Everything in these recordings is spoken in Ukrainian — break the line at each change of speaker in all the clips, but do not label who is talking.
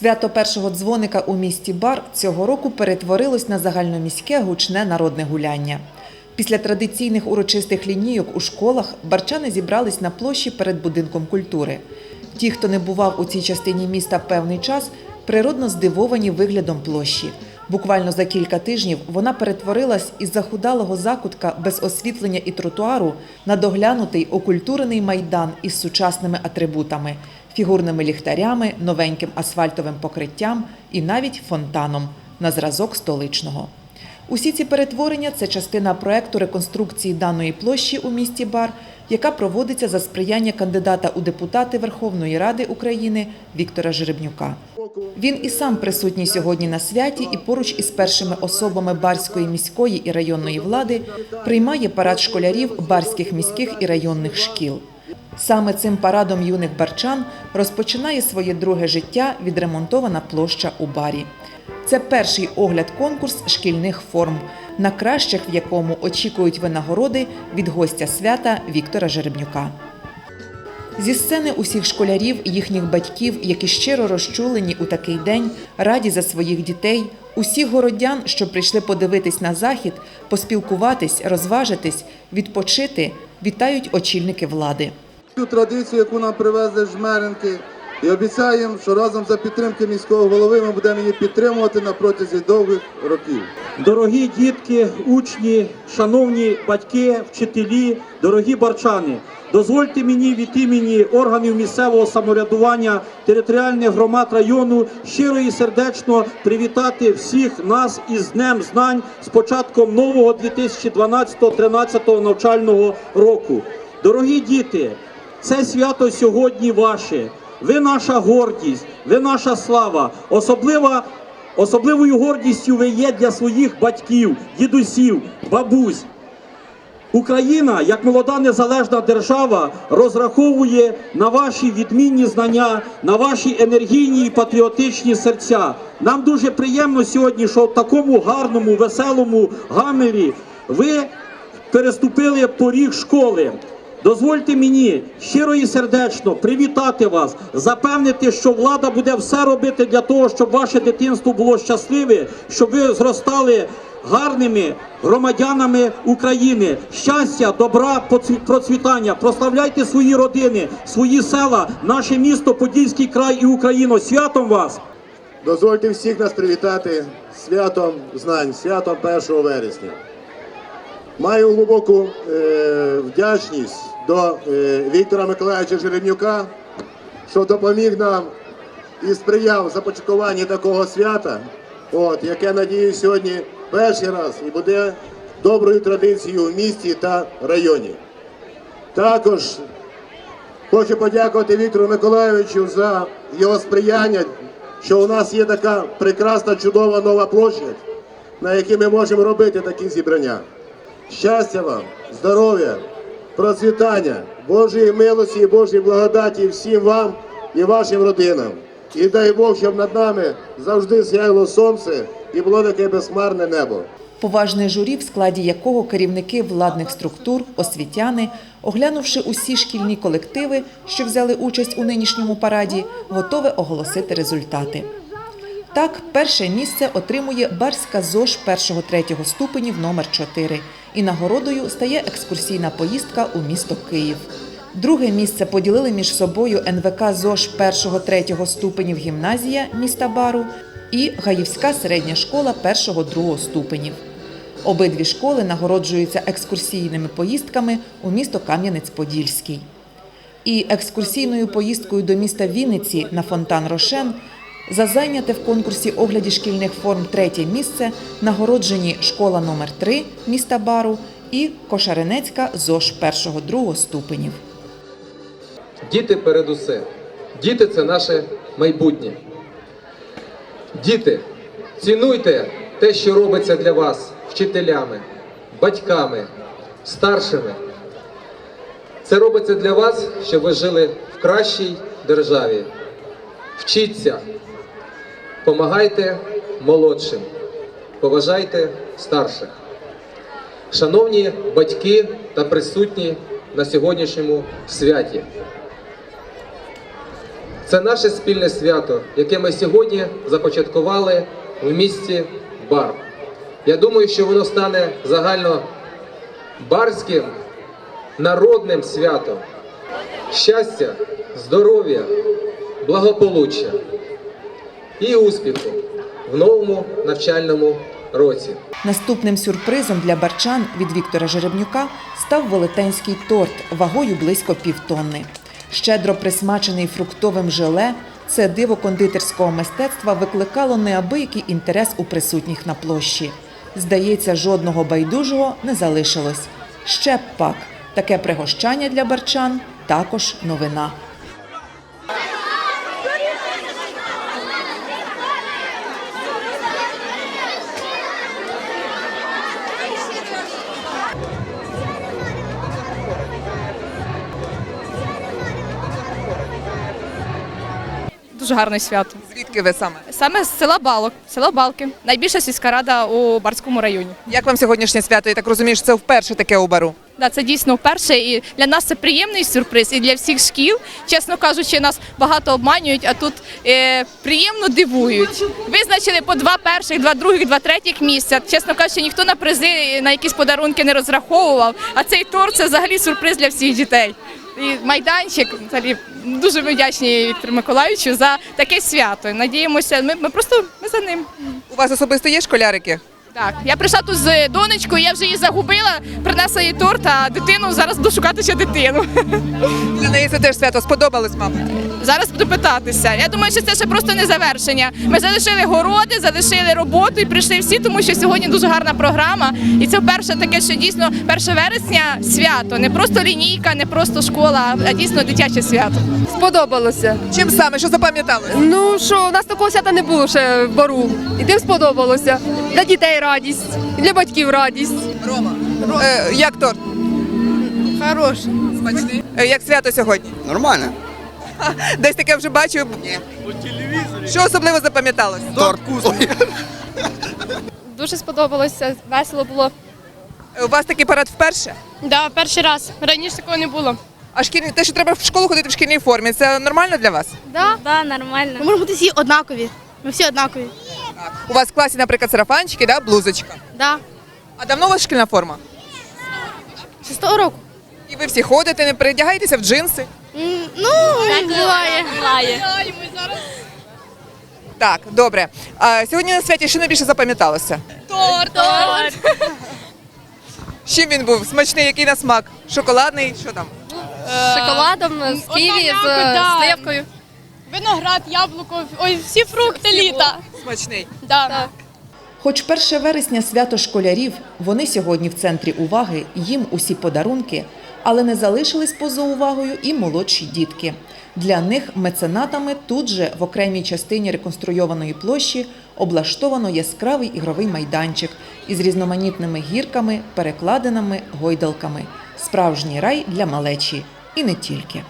Свято першого дзвоника у місті Бар цього року перетворилось на загальноміське гучне народне гуляння. Після традиційних урочистих лінійок у школах барчани зібрались на площі перед будинком культури. Ті, хто не бував у цій частині міста певний час, природно здивовані виглядом площі. Буквально за кілька тижнів вона перетворилась із захудалого закутка без освітлення і тротуару на доглянутий окультурений майдан із сучасними атрибутами, фігурними ліхтарями, новеньким асфальтовим покриттям і навіть фонтаном на зразок столичного. Усі ці перетворення це частина проекту реконструкції даної площі у місті Бар, яка проводиться за сприяння кандидата у депутати Верховної Ради України Віктора Жеребнюка. Він і сам присутній сьогодні на святі і поруч із першими особами барської міської і районної влади приймає парад школярів барських міських і районних шкіл. Саме цим парадом юних барчан розпочинає своє друге життя відремонтована площа у барі. Це перший огляд конкурс шкільних форм, на кращих в якому очікують винагороди від гостя свята Віктора Жеребнюка. Зі сцени усіх школярів, їхніх батьків, які щиро розчулені у такий день, раді за своїх дітей, усіх городян, що прийшли подивитись на захід, поспілкуватись, розважитись, відпочити, вітають очільники влади.
Цю традицію, яку нам привезли жмеренки, і обіцяємо, що разом за підтримки міського голови ми будемо її підтримувати на протязі довгих років.
Дорогі дітки, учні, шановні батьки, вчителі, дорогі барчани, дозвольте мені від імені органів місцевого самоврядування територіальних громад району щиро і сердечно привітати всіх нас із Днем Знань з початком нового 2012-13 навчального року. Дорогі діти, це свято сьогодні ваше. Ви наша гордість, ви наша слава, особлива Особливою гордістю ви є для своїх батьків, дідусів, бабусь. Україна, як молода незалежна держава, розраховує на ваші відмінні знання, на ваші енергійні і патріотичні серця. Нам дуже приємно сьогодні, що в такому гарному, веселому гамері ви переступили поріг школи. Дозвольте мені щиро і сердечно привітати вас, запевнити, що влада буде все робити для того, щоб ваше дитинство було щасливе, щоб ви зростали гарними громадянами України. Щастя, добра, процвітання. Прославляйте свої родини, свої села, наше місто, Подільський край і Україну. Святом вас!
Дозвольте всіх нас привітати святом знань, святом 1 вересня. Маю глибоку е, вдячність до е, Віктора Миколаївича Жеребнюка, що допоміг нам і сприяв започаткуванні такого свята, от, яке, надіюсь, сьогодні перший раз і буде доброю традицією в місті та районі. Також Хочу подякувати Віктору Миколайовичу за його сприяння, що у нас є така прекрасна, чудова нова площадь, на якій ми можемо робити такі зібрання. Щастя вам, здоров'я, процвітання, Божої милості і Божої благодаті всім вам і вашим родинам. І дай Бог, щоб над нами завжди сяяло сонце і було таке безхмарне небо.
Поважне журі, в складі якого керівники владних структур, освітяни, оглянувши усі шкільні колективи, що взяли участь у нинішньому параді, готове оголосити результати. Так, перше місце отримує Барська ЗОЖ першого-третього ступенів номер 4 і нагородою стає екскурсійна поїздка у місто Київ. Друге місце поділили між собою НВК ЗОЖ першого-третього ступенів гімназія міста Бару і Гаївська середня школа першого-другого ступенів. Обидві школи нагороджуються екскурсійними поїздками у місто Кам'янець-Подільський. І екскурсійною поїздкою до міста Вінниці на фонтан Рошен за зайняте в конкурсі огляді шкільних форм третє місце нагороджені школа номер 3 міста Бару і Кошаренецька ЗОЖ першого-другого ступенів.
Діти перед усе. Діти це наше майбутнє. Діти, цінуйте те, що робиться для вас вчителями, батьками, старшими. Це робиться для вас, щоб ви жили в кращій державі. Вчіться, помагайте молодшим, поважайте старших. Шановні батьки та присутні на сьогоднішньому святі.
Це наше спільне свято, яке ми сьогодні започаткували в місті Бар. Я думаю, що воно стане загально барським народним святом. Щастя, здоров'я, благополуччя і успіху в новому навчальному році.
Наступним сюрпризом для барчан від Віктора Жеребнюка став велетенський торт вагою близько півтонни. Щедро присмачений фруктовим желе, це диво кондитерського мистецтва викликало неабиякий інтерес у присутніх на площі. Здається, жодного байдужого не залишилось. Ще б пак, таке пригощання для барчан також новина.
Дуже гарне свято.
Звідки ви саме?
Саме з села Балок, село Балки. Найбільша сільська рада у Барському районі.
Як вам сьогоднішнє свято? Я так розумію, що це вперше таке у бару.
Да, це дійсно вперше, і для нас це приємний сюрприз, і для всіх шкіл, чесно кажучи, нас багато обманюють, а тут е, приємно дивують. Визначили по два перших, два других, два третіх місця. Чесно кажучи, ніхто на призи на якісь подарунки не розраховував. А цей торт це взагалі сюрприз для всіх дітей. І майданчик взагалі дуже ми вдячні Віктору Миколаївичу за таке свято. Надіємося, ми, ми просто ми за ним.
У вас особисто є школярики?
Так, я прийшла тут з донечкою, я вже її загубила, принесла їй торт, а дитину зараз буду шукати ще дитину.
Для неї це теж свято сподобалось, мабуть.
Зараз буду питатися. Я думаю, що це ще просто не завершення. Ми залишили городи, залишили роботу і прийшли всі, тому що сьогодні дуже гарна програма. І це вперше таке, що дійсно 1 вересня свято, не просто лінійка, не просто школа, а дійсно дитяче свято.
Сподобалося.
Чим саме, що запам'яталось?
Ну що, у нас такого свята не було ще в бару. І тим сподобалося. Для дітей радість, і для батьків радість.
Рома. Е, як торт?
Хороший.
Смачний. Е, як свято сьогодні?
Нормально.
Десь таке вже бачив. Ні. Що особливо запам'яталось?
Торт вкусний.
Дуже сподобалося, весело було.
Е, У вас такий парад вперше?
Да, перший раз. Раніше такого не було.
А шкільні, те, що треба в школу ходити в шкільній формі, це нормально для вас?
Да? Да, нормально. Ми можемо бути всі однакові. Ми всі однакові.
У вас в класі, наприклад, сарафанчики, да, блузочка.
Да.
А давно у вас шкільна форма?
Шестого року.
І ви всі ходите, не передягаєтеся в джинси?
Ну, буває. Буває.
Так, добре. А сьогодні на святі що найбільше запам'яталося?
Торт. Торт.
З Чим він був? Смачний, який на смак? Шоколадний, що там?
З шоколадом, з ківі, з сливкою.
Виноград, яблуко, ой, всі фрукти літа.
Смачний.
Да.
Хоч 1 вересня свято школярів, вони сьогодні в центрі уваги, їм усі подарунки, але не залишились поза увагою і молодші дітки. Для них меценатами тут же в окремій частині реконструйованої площі облаштовано яскравий ігровий майданчик із різноманітними гірками, перекладинами, гойдалками. Справжній рай для малечі. І не тільки.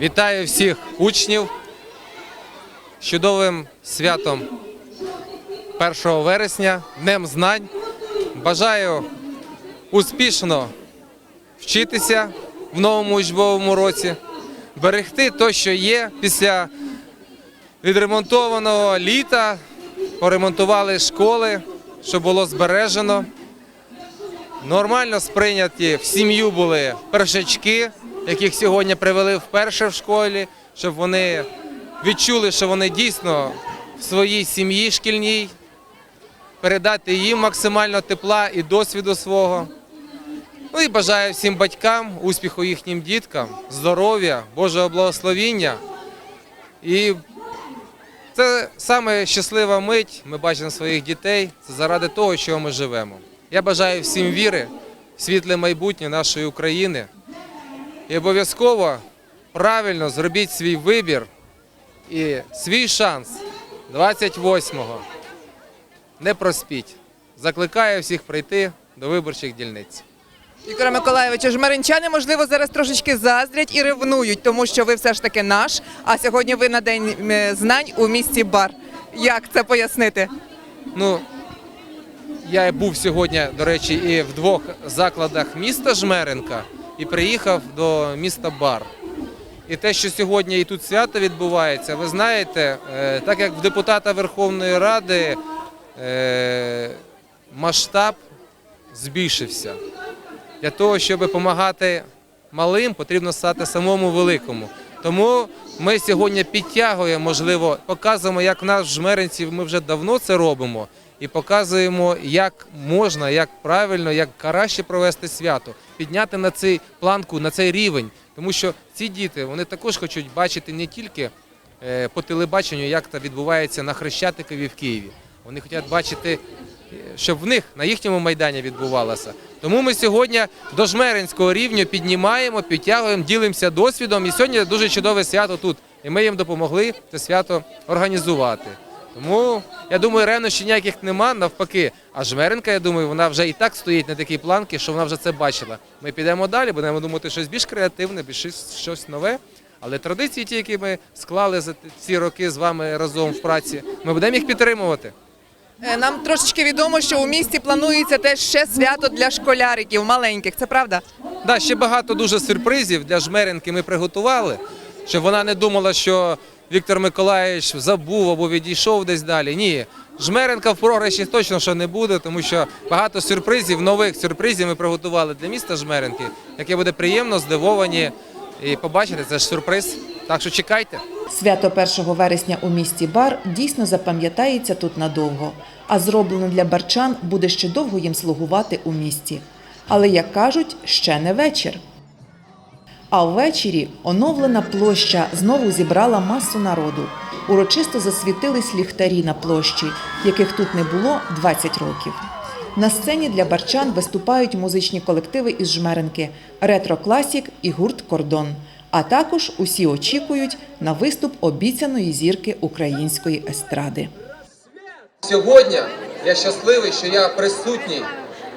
Вітаю всіх учнів з чудовим святом 1 вересня, Днем знань. Бажаю успішно вчитися в новому учбовому році, берегти те, що є після відремонтованого літа, поремонтували школи, щоб було збережено. Нормально сприйняті в сім'ю були першачки, яких сьогодні привели вперше в школі, щоб вони відчули, що вони дійсно в своїй сім'ї шкільній, передати їм максимально тепла і досвіду свого. Ну і бажаю всім батькам, успіху їхнім діткам, здоров'я, Божого благословіння. І це саме щаслива мить. Ми бачимо своїх дітей. Це заради того, чого ми живемо. Я бажаю всім віри, світле майбутнє нашої України. І обов'язково правильно зробіть свій вибір і свій шанс 28-го. Не проспіть. Закликаю всіх прийти до виборчих дільниць.
Віктора Миколаєвича, жмеринчани, можливо, зараз трошечки заздрять і ревнують, тому що ви все ж таки наш, а сьогодні ви на день знань у місті Бар. Як це пояснити?
Ну,
я був сьогодні, до речі, і в двох закладах міста Жмеренка, і приїхав до міста Бар. І те, що сьогодні і тут свято відбувається, ви знаєте, е, так як в депутата Верховної Ради е, масштаб збільшився. Для того, щоб допомагати малим, потрібно стати самому великому. Тому ми сьогодні підтягуємо, можливо, показуємо, як нас в Жмеринці ми вже давно це робимо, і показуємо, як можна, як правильно, як краще провести свято, підняти на цей планку, на цей рівень. Тому що ці діти вони також хочуть бачити не тільки е, по телебаченню, як це відбувається на Хрещатикові в Києві. Вони хочуть бачити, щоб в них на їхньому майдані відбувалося. Тому ми сьогодні до жмеринського рівня піднімаємо, підтягуємо, ділимося досвідом. І сьогодні дуже чудове свято тут. І ми їм допомогли це свято організувати. Тому я думаю, ревнощів ніяких нема, навпаки. А жмеринка, я думаю, вона вже і так стоїть на такій планці, що вона вже це бачила. Ми підемо далі, будемо думати щось більш креативне, більш щось нове. Але традиції, ті, які ми склали за ці роки з вами разом в праці, ми будемо їх підтримувати.
Е, Нам трошечки відомо, що у місті планується теж ще свято для школяриків маленьких. Це правда?
Да, ще багато дуже сюрпризів для жмеренки ми приготували, щоб вона не думала, що Віктор Миколаївич забув або відійшов десь далі. Ні, жмеренка в програші точно що не буде, тому що багато сюрпризів, нових сюрпризів ми приготували для міста Жмеренки, яке буде приємно, здивовані і побачите, це ж сюрприз. Так що чекайте.
Свято 1 вересня у місті Бар дійсно запам'ятається тут надовго, а зроблено для барчан буде ще довго їм слугувати у місті. Але, як кажуть, ще не вечір. А ввечері оновлена площа знову зібрала масу народу. Урочисто засвітились ліхтарі на площі, яких тут не було 20 років. На сцені для барчан виступають музичні колективи із Жмеренки, Ретро Класік і гурт Кордон. А також усі очікують на виступ обіцяної зірки української естради.
Сьогодні я щасливий, що я присутній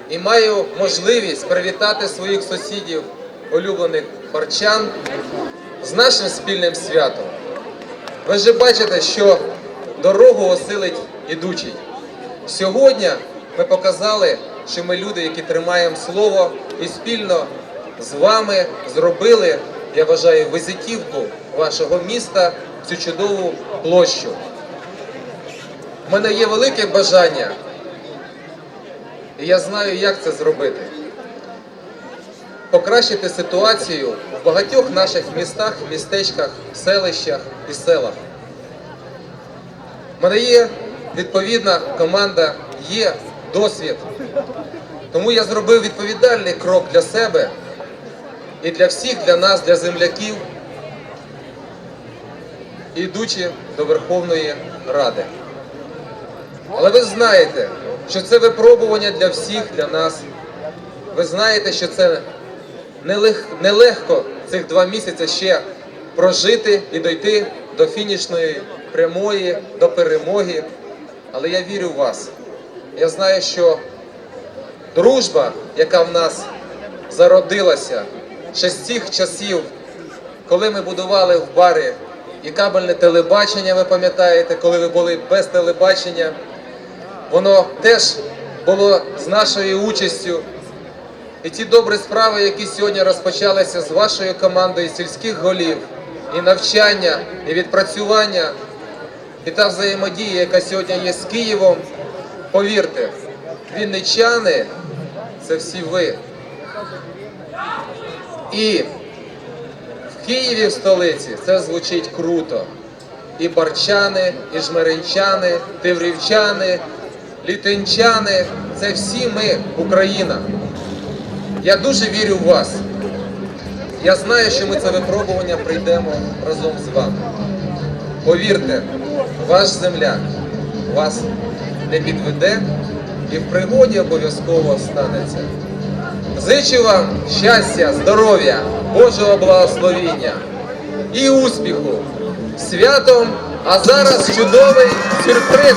і маю можливість привітати своїх сусідів, улюблених барчан з нашим спільним святом. Ви ж бачите, що дорогу осилить ідучий. Сьогодні ми показали, що ми люди, які тримаємо слово, і спільно з вами зробили, я вважаю, визитівку вашого міста, цю чудову площу. У мене є велике бажання, і я знаю, як це зробити. Покращити ситуацію в багатьох наших містах, містечках, селищах і селах. У мене є відповідна команда, є досвід. Тому я зробив відповідальний крок для себе і для всіх, для нас, для земляків, ідучи до Верховної Ради. Але ви знаєте, що це випробування для всіх, для нас. Ви знаєте, що це нелегко цих два місяці ще прожити і дойти до фінішної прямої, до перемоги. Але я вірю в вас. Я знаю, що дружба, яка в нас зародилася ще з цих часів, коли ми будували в барі і кабельне телебачення, ви пам'ятаєте, коли ви були без телебачення, воно теж було з нашою участю. І ті добрі справи, які сьогодні розпочалися з вашою командою сільських голів, і навчання, і відпрацювання, і та взаємодія, яка сьогодні є з Києвом, повірте, вінничани це всі ви. І в Києві в столиці це звучить круто. І барчани, і жмеринчани, тиврівчани, літинчани це всі ми, Україна. Я дуже вірю в вас. Я знаю, що ми це випробування прийдемо разом з вами. Повірте, ваш земляк вас не підведе і в пригоді обов'язково станеться. Зичу вам щастя, здоров'я, Божого благословіння і успіху. Святом, а зараз чудовий сюрприз.